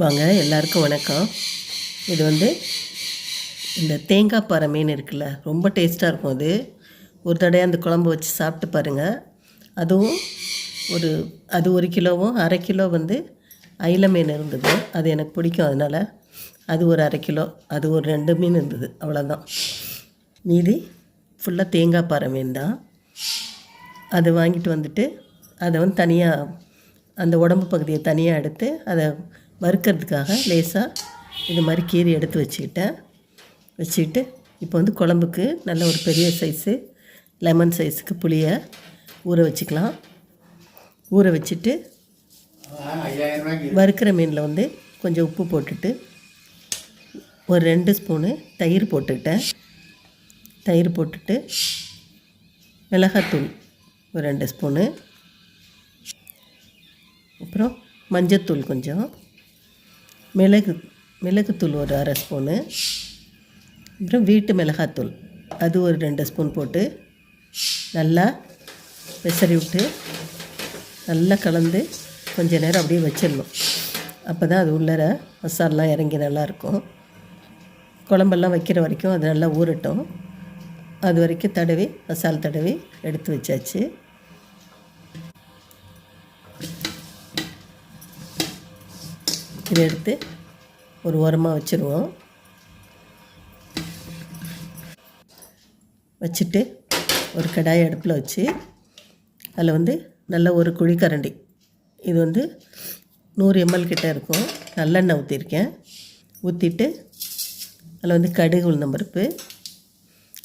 வாங்க எல்லாருக்கும் வணக்கம். இது வந்து இந்த தேங்காய் பாறை மீன் இருக்குல்ல ரொம்ப டேஸ்ட்டாக இருக்கும் அது. ஒரு தடவை அந்த குழம்பு வச்சு சாப்பிட்டு பாருங்கள் அதுவும் ஒரு அது ஒரு கிலோவும் அரை கிலோ வந்து அயில மீன் இருந்தது. அது எனக்கு பிடிக்கும் அதனால் அது ஒரு அரை கிலோ அது ஒரு ரெண்டு மீன் இருந்தது அவ்வளோதான் மீதி ஃபுல்லாக தேங்காய் பாறை மீன் தான். அதை வாங்கிட்டு வந்துட்டு அதை வந்து தனியாக அந்த உடம்பு பகுதியை தனியாக எடுத்து அதை வறுக்கிறதுக்காக லேசாக இது மாதிரி கீரி எடுத்து வச்சுக்கிட்டேன். வச்சுக்கிட்டு இப்போ வந்து குழம்புக்கு நல்ல ஒரு பெரிய சைஸு லெமன் சைஸுக்கு புளியை ஊற வச்சுக்கலாம். ஊற வச்சுட்டு வறுக்கிற மீனில் வந்து கொஞ்சம் உப்பு போட்டுட்டு ஒரு ரெண்டு ஸ்பூனு தயிர் போட்டுக்கிட்டேன். தயிர் போட்டுட்டு மிளகாத்தூள் ஒரு ரெண்டு ஸ்பூனு. அப்புறம் மஞ்சத்தூள் கொஞ்சம். மிளகு மிளகுத்தூள் ஒரு அரை ஸ்பூனு அப்புறம் வீட்டு மிளகாத்தூள். அது ஒரு ரெண்டு ஸ்பூன் போட்டு நல்லா பெசரி விட்டு நல்லா கலந்து கொஞ்ச நேரம் அப்படியே வச்சிடணும். அப்போ தான் அது உள்ளர மசாலெலாம் இறங்கி நல்லாயிருக்கும் குழம்பெல்லாம் வைக்கிற வரைக்கும் அது நல்லா ஊறட்டும். அது வரைக்கும் தடவி மசால் தடவி எடுத்து வச்சாச்சு. இதை எடுத்து ஒரு ஓரமாக வச்சுருவோம். வச்சுட்டு ஒரு கடாயை அடுப்பில் வச்சு அதில் வந்து நல்ல ஒரு குழிக்கரண்டி இது வந்து நூறு எம்எல் கிட்டே இருக்கும். நல்லெண்ணெய் ஊற்றிருக்கேன் ஊற்றிட்டு அதில் வந்து கடுகு உளுந்தம்பருப்பு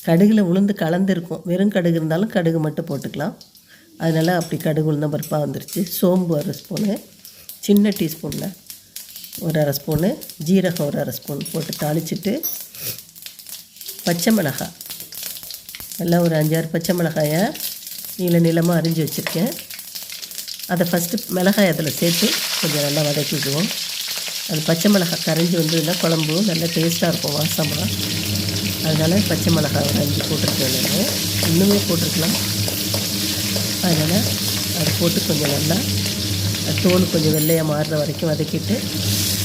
கடுகில் உளுந்து கலந்துருக்கும் வெறும் கடுகு இருந்தாலும் கடுகு மட்டும் போட்டுக்கலாம். அதனால் அப்படி கடுகு உளுந்தம்பருப்பாக வந்துருச்சு. சோம்பு ஒரு ஸ்பூனு. சின்ன டீஸ்பூனில். ஒரு அரை ஸ்பூனு ஜீரகம் ஒரு அரை ஸ்பூன் போட்டு தாளிச்சிட்டு பச்சை மிளகாய். நல்லா ஒரு அஞ்சாறு பச்சை மிளகாயை நீள நீளமாக அரிஞ்சு வச்சுருக்கேன். அதை ஃபஸ்ட்டு மிளகாய் அதில் சேர்த்து கொஞ்சம் நல்லா வதக்கிக்குவோம் அது பச்சை மிளகாய் கரைஞ்சி வந்ததுன்னா குழம்பு நல்லா டேஸ்ட்டாக இருக்கும் வாசமாக அதனால் பச்சை மிளகாய் ஒரு அஞ்சு போட்டிருக்கேன் நான். இன்னுமே போட்டிருக்கலாம். அதனால் அதை போட்டு கொஞ்சம் நல்லா தோல் கொஞ்சம் வெள்ளையாக மாறுற வரைக்கும் வதக்கிட்டு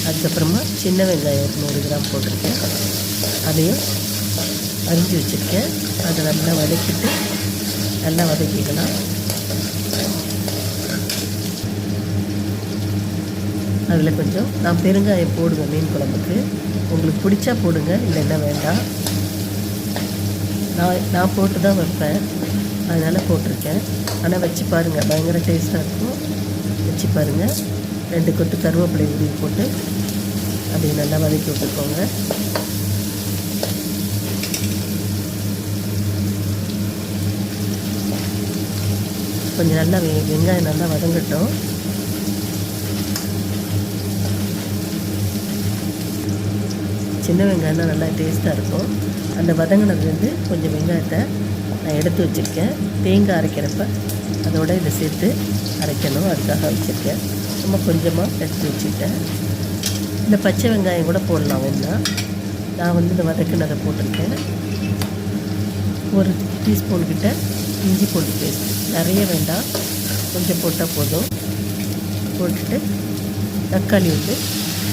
அதுக்கப்புறமா சின்ன வெங்காயம் ஒரு நூறு கிராம் போட்டிருக்கேன். அதையும் அரிஞ்சு வச்சுருக்கேன். அதை நல்லா வதக்கிட்டு நல்லா வதக்கிக்கலாம். அதில் கொஞ்சம் நான் பெருங்காயம் போடுவேன் மீன் குழம்புக்கு. உங்களுக்கு பிடிச்சா போடுங்க இல்லைன்னா வேண்டாம். நான் நான் போட்டு தான் வைப்பேன். அதனால் போட்டிருக்கேன். ஆனால் வச்சு பாருங்கள் பயங்கர டேஸ்ட்டாக இருக்கும். வச்சு பாருங்கள் ரெண்டு கொத்து கருவேப்பிலை உருவி போட்டு அதை நல்லா வதக்கி விட்டுக்கோங்க. கொஞ்சம் நல்லா வெ வெங்காயம் நல்லா வதங்கட்டும். சின்ன வெங்காயம்னா நல்லா டேஸ்ட்டாக இருக்கும். அந்த வதங்கினதுலேருந்து கொஞ்சம் வெங்காயத்தை நான் எடுத்து வச்சுருக்கேன். தேங்காய் அரைக்கிறப்ப அதோட இதை சேர்த்து அரைக்கணும். அதுக்காக வச்சுருக்கேன். ரொம்ப கொஞ்சமாக எடுத்து வச்சுட்டேன். இந்த பச்சை வெங்காயம் கூட போடலாம் ஒன்றா நான் வந்து இந்த வதக்கினதை போட்டிருக்கேன். ஒரு டீஸ்பூன் கிட்ட இஞ்சி பூண்டு பேஸ்ட். நிறைய வேண்டாம். கொஞ்சம் போட்டால் போதும். போட்டுட்டு தக்காளி வந்து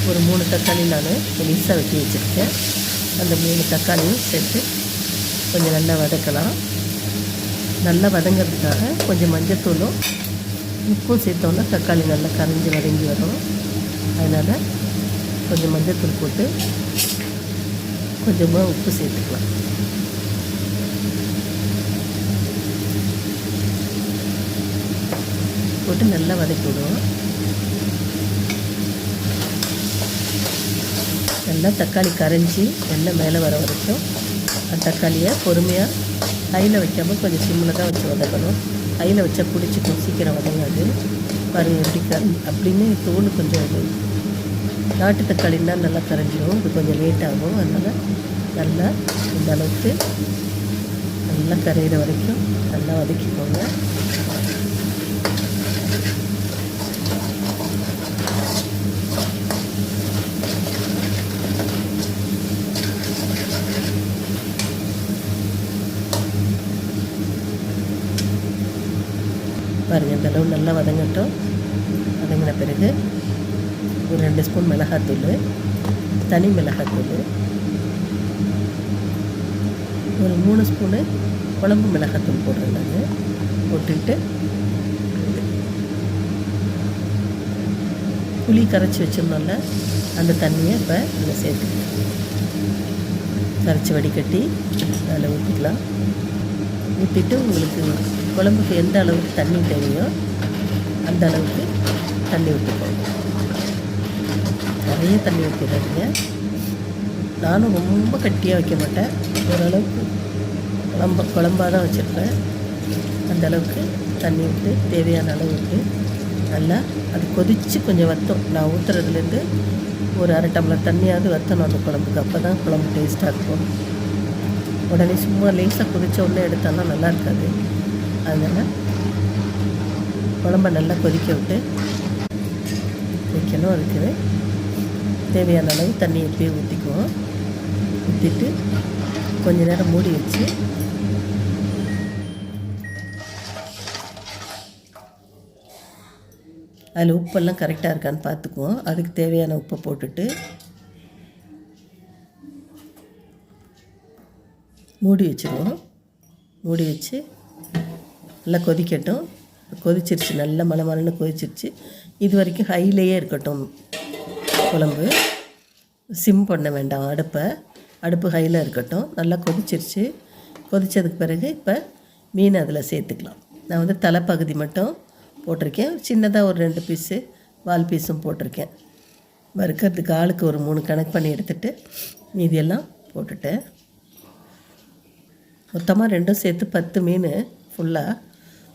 ஒரு மூணு தக்காளி நான் மெலிசாக வெட்டி வச்சுருக்கேன். அந்த மூணு தக்காளியும் சேர்த்து கொஞ்சம் நல்லா வதக்கலாம். நல்லா வதங்கிறதுக்காக கொஞ்சம் மஞ்சத்தூளும் உப்பும் சேர்த்தோன்னா தக்காளி நல்லா கரைஞ்சி வதங்கி வரும். அதனால் கொஞ்சம் மஞ்சத்தூள் போட்டு கொஞ்சமாக உப்பு சேர்த்துக்கலாம். போட்டு நல்லா வதக்கி விடுவோம். நல்லா தக்காளி கரைஞ்சி எண்ணெய் மேலே வர வரைக்கும் அந்த தக்காளியை பொறுமையாக கையில் வைக்காமல் கொஞ்சம் சிம்மில் தான் வச்சு வதக்கணும். கையில் வச்சா பிடிச்சிக்கும் சீக்கிரம் வதங்காது. பாருங்கள் எப்படி க அப்படின்னு தோல் கொஞ்சம் இது. நாட்டு தக்காளின்னா நல்லா கரைஞ்சிடும் இது கொஞ்சம் லேட் ஆகும். அதனால் நல்லா இந்த அளவுக்கு நல்லா கரையிற வரைக்கும் நல்லா வதக்கிக்கோங்க. பாருங்கள் இந்த அளவு நல்லா வதங்கட்டும். வதங்கின பிறகு ஒரு ரெண்டு ஸ்பூன் மிளகாத்தூள் தனி மிளகாத்தூள் ஒரு மூணு ஸ்பூனு குழம்பு மிளகாத்தூள் போடுறேன் நான். போட்டுக்கிட்டு புளி கரைச்சி வச்சிருந்தோம்ல அந்த தண்ணியை இப்போ இதில் சேர்த்துக்கலாம். கரைச்சி வடிகட்டி அதில் ஊற்றிக்கலாம் ஊற்றிட்டு உங்களுக்கு குழம்புக்கு எந்த அளவுக்கு தண்ணி தேவையோ அந்த அளவுக்கு தண்ணி ஊற்றிக்கோங்க நிறைய தண்ணி ஊற்றிடாதீங்க நானும் ரொம்ப கட்டியாக வைக்க மாட்டேன். ஓரளவுக்கு குழம்ப குழம்பாக தான் வச்சுருப்பேன். அந்த அளவுக்கு தண்ணி விட்டு தேவையான அளவுக்கு நல்லா அது கொதித்து கொஞ்சம் வற்றும் நான் ஊற்றுறதுலேருந்து ஒரு அரை டம்ளர் தண்ணியாவது வற்றணும் அந்த குழம்புக்கு. அப்போ தான் குழம்பு டேஸ்ட்டாக இருக்கும். உடனே சும்மா லேசாக கொதிச்ச உடனே எடுத்தாலும் நல்லா இருக்காது. அதனால் குழம்ப நல்லா கொதிக்க விட்டு வைக்கணும் இருக்குது தேவையான அளவு தண்ணி எப்பயும் ஊற்றிக்குவோம் ஊற்றிட்டு கொஞ்ச நேரம் மூடி வச்சு அதில் உப்பெல்லாம் கரெக்டாக இருக்கான்னு பார்த்துக்குவோம். அதுக்கு தேவையான உப்பை போட்டுட்டு மூடி வச்சுருவோம். மூடி வச்சு நல்லா கொதிக்கட்டும். கொதிச்சிருச்சு நல்லா மலை கொதிச்சிருச்சு. இது வரைக்கும் ஹைலேயே இருக்கட்டும். குழம்பு. சிம் பண்ண வேண்டாம் அடுப்பை. அடுப்பு ஹையில் இருக்கட்டும். நல்லா கொதிச்சிருச்சு. கொதித்ததுக்கு பிறகு இப்போ மீன் அதில் சேர்த்துக்கலாம். நான் வந்து தலைப்பகுதி மட்டும் போட்டிருக்கேன். சின்னதாக ஒரு ரெண்டு பீஸு வால் பீஸும் போட்டிருக்கேன். வறுக்கிறதுக்கு ஆளுக்கு ஒரு மூணு கணக்கு பண்ணி எடுத்துகிட்டு மீதியெல்லாம் போட்டுட்டேன். மொத்தமாக ரெண்டும் சேர்த்து பத்து மீன் ஃபுல்லாக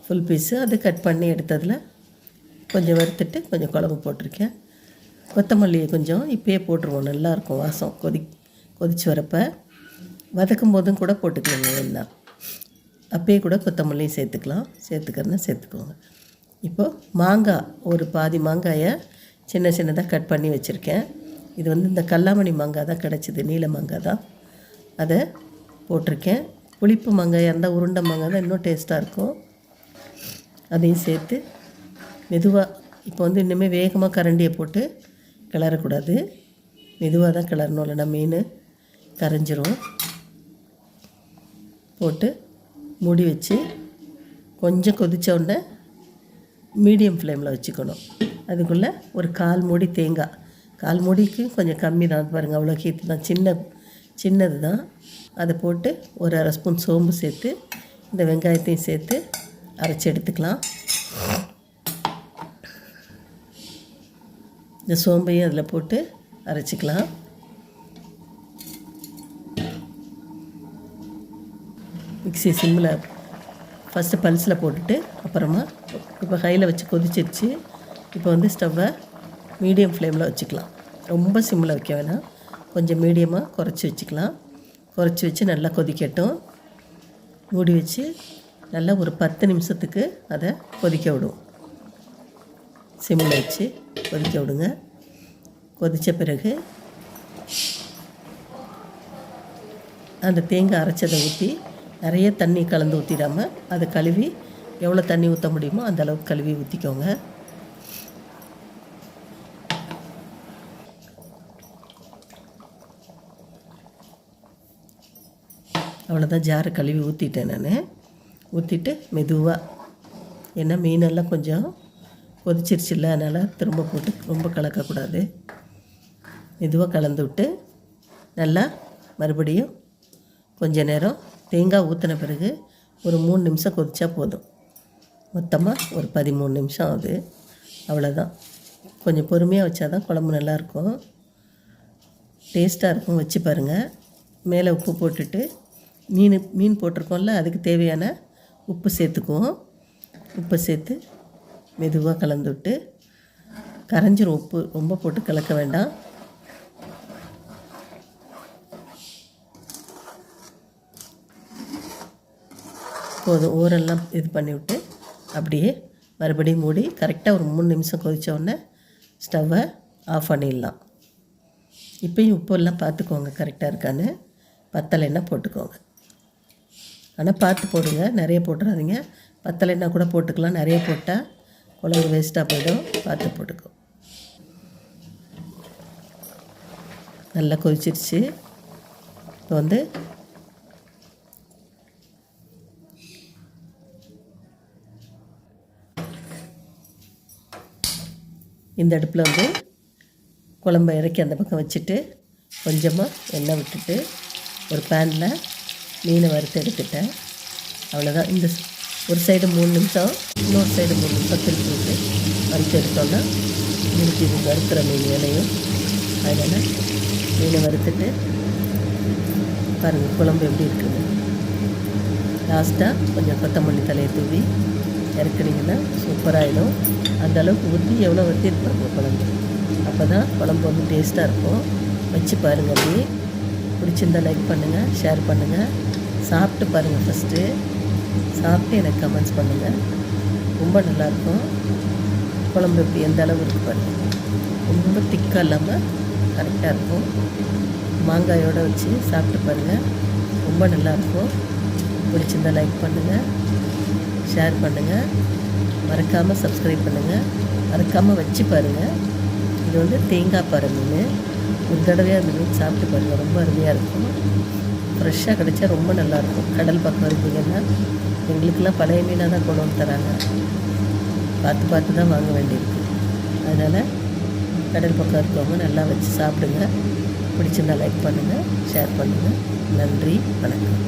ஃபுல் பீஸு அது கட் பண்ணி எடுத்ததில் கொஞ்சம் வறுத்துட்டு கொஞ்சம் குழம்பு போட்டிருக்கேன். கொத்தமல்லியை கொஞ்சம் இப்போயே போட்டுருவோம். நல்லாயிருக்கும் வாசம். கொதி கொதிச்சு வரப்போ வதக்கும் போதும் கூட போட்டுக்கலாங்க வேணா அப்பயே கூட கொத்தமல்லியும் சேர்த்துக்கலாம். சேர்த்துக்கிறதுனா சேர்த்துக்கோங்க. இப்போது மாங்காய் ஒரு பாதி மாங்காயை சின்ன சின்னதாக கட் பண்ணி வச்சுருக்கேன். இது வந்து இந்த கல்லாமணி மாங்காய் தான் கிடச்சிது. நீல மாங்காய் தான். அதை போட்டிருக்கேன். புளிப்பு மாங்காயாக இருந்தால் உருண்டை மங்காய் தான் இன்னும் டேஸ்ட்டாக இருக்கும். அதையும் சேர்த்து மெதுவாக இப்போ வந்து இன்னுமே வேகமாக கரண்டியை போட்டு கிளறக்கூடாது. மெதுவாக தான் கிளறணும். இல்லைனா மீன் கரைஞ்சிரும். போட்டு மூடி வச்சு கொஞ்சம் கொதித்த உடனே மீடியம் ஃப்ளேமில் வச்சுக்கணும். அதுக்குள்ளே ஒரு கால் மூடி தேங்காய். கால் மூடிக்கு கொஞ்சம் கம்மி தான். பாருங்கள் அவ்வளோ கீத்து தான். சின்ன சின்னது தான் அதை போட்டு ஒரு அரை ஸ்பூன் சோம்பு சேர்த்து இந்த வெங்காயத்தையும் சேர்த்து அரைச்சி எடுத்துக்கலாம். இந்த சோம்பையும் அதில் போட்டு அரைச்சிக்கலாம். மிக்சி சிம்மில் ஃபஸ்ட்டு பல்ஸில் போட்டுட்டு அப்புறமா இப்போ ஹையில் வச்சு கொதிச்சிருச்சு. இப்போ வந்து ஸ்டவ்வை மீடியம் ஃப்ளேமில் வச்சுக்கலாம். ரொம்ப சிம்மில் வைக்க வேணாம். கொஞ்சம் மீடியமாக குறைச்சி வச்சுக்கலாம். குறைச்சி வச்சு நல்லா கொதிக்கட்டும். மூடி வச்சு நல்லா ஒரு பத்து நிமிஷத்துக்கு அதை கொதிக்க விடும். சிம்மில் வச்சு கொதிக்க விடுங்க. கொதித்த பிறகு அந்த தேங்காய் அரைச்சதை ஊற்றி நிறைய தண்ணி கலந்து ஊற்றிடாமல் அதை கழுவி எவ்வளோ தண்ணி ஊற்ற முடியுமோ அந்தளவுக்கு கழுவி ஊற்றிக்கோங்க அவ்வளோதான் ஜாரை கழுவி ஊற்றிட்டேன் நான். ஊற்றிட்டு மெதுவாக ஏன்னா மீனெல்லாம் கொஞ்சம் கொதிச்சிருச்சுல்ல அதனால் திரும்ப போட்டு ரொம்ப கலக்கக்கூடாது. மெதுவாக கலந்து விட்டு நல்லா மறுபடியும் கொஞ்ச நேரம் தேங்காய் ஊற்றின பிறகு ஒரு மூணு நிமிஷம் கொதிச்சா போதும். மொத்தமாக ஒரு பதிமூணு நிமிஷம் ஆகுது. அவ்வளோதான் கொஞ்சம் பொறுமையாக வச்சா தான் குழம்பு நல்லாயிருக்கும் டேஸ்ட்டாக இருக்கும் வச்சு பாருங்கள் மேலே உப்பு போட்டுட்டு மீன் மீன் போட்டிருக்கோம்ல அதுக்கு தேவையான உப்பு சேர்த்துக்குவோம். உப்பு சேர்த்து மெதுவாக கலந்து விட்டு கரைஞ்சிரும் உப்பு. ரொம்ப போட்டு கலக்க வேண்டாம். போதும். ஊரெல்லாம் இது பண்ணிவிட்டு அப்படியே மறுபடியும் மூடி கரெக்டாக ஒரு மூணு நிமிஷம் கொதித்த உடனே ஸ்டவ்வை ஆஃப் பண்ணிடலாம். இப்போயும் உப்பெல்லாம் பார்த்துக்கோங்க கரெக்டாக இருக்கான்னு. பத்தலைன்னா போட்டுக்கோங்க. ஆனால் பார்த்து போடுங்க. நிறைய போட்டுறாதீங்க. பத்தலைன்னா கூட போட்டுக்கலாம். நிறைய போட்டால் குழம்பு வேஸ்ட்டாக போயிடும். பார்த்து போட்டுக்கோ. நல்லா கொதிச்சிருச்சு. இப்போ வந்து இந்த அடுப்பில் வந்து குழம்ப இறக்கி அந்த பக்கம் வச்சுட்டு கொஞ்சமாக எண்ணெய் விட்டுட்டு ஒரு பேனில் மீனை வறுத்து எடுத்துட்டேன். அவ்வளோதான் இந்த ஒரு சைடு மூணு நிமிஷம் இன்னொரு சைடு மூணு நிமிஷம் திருப்பி விட்டு வறுத்து எடுத்தோன்னா முடிஞ்சு வறுக்கிற மீன் வேலையும் அதனால் மீனை வறுத்துட்டு பாருங்கள் குழம்பு எப்படி இருக்குது. லாஸ்ட்டாக கொஞ்சம் கொத்தமல்லி தலையை தூவி இறக்குனீங்கன்னா சூப்பராகிடும் அந்தளவுக்கு ஊற்றி எவ்வளோ ஊற்றிருப்பாங்க குழம்பு. அப்போ தான் குழம்பு வந்து டேஸ்ட்டாக இருக்கும். வச்சு பாருங்கள் அப்படி பிடிச்சிருந்தா லைக் பண்ணுங்கள் ஷேர் பண்ணுங்கள் சாப்பிட்டு பாருங்கள் ஃபஸ்ட்டு சாப்பிட்டு எனக்கு கமெண்ட்ஸ் பண்ணுங்கள் ரொம்ப நல்லாயிருக்கும். குழம்பு எப்படி எந்த அளவு இருக்கு பாருங்கள் ரொம்ப திக்காக இல்லாமல் கரெக்டாக இருக்கும். மாங்காயோடு வச்சு சாப்பிட்டு பாருங்கள் ரொம்ப நல்லாயிருக்கும். பிடிச்சிருந்தால் லைக் பண்ணுங்கள் ஷேர் பண்ணுங்கள் மறக்காமல் சப்ஸ்கிரைப் பண்ணுங்கள் மறக்காமல் வச்சு பாருங்கள் இது வந்து தேங்காய் பாறை மீன் ஒரு தடவையாக அந்த மீன் சாப்பிட்டு பாருங்கள் ரொம்ப அருமையாக இருக்கும். ஃப்ரெஷ்ஷாக கிடைச்சா ரொம்ப நல்லாயிருக்கும். கடல் பக்கம் இருந்தீங்கன்னா எங்களுக்கெல்லாம் பழைய மீனாக தான் கொண்டு வந்து தராங்க. பார்த்து பார்த்து தான் வாங்க வேண்டியிருக்கு. அதனால் கடல் பக்கம் இருக்கவங்க நல்லா வச்சு சாப்பிடுங்க. பிடிச்சிருந்தால் லைக் பண்ணுங்கள் ஷேர் பண்ணுங்கள் நன்றி வணக்கம்.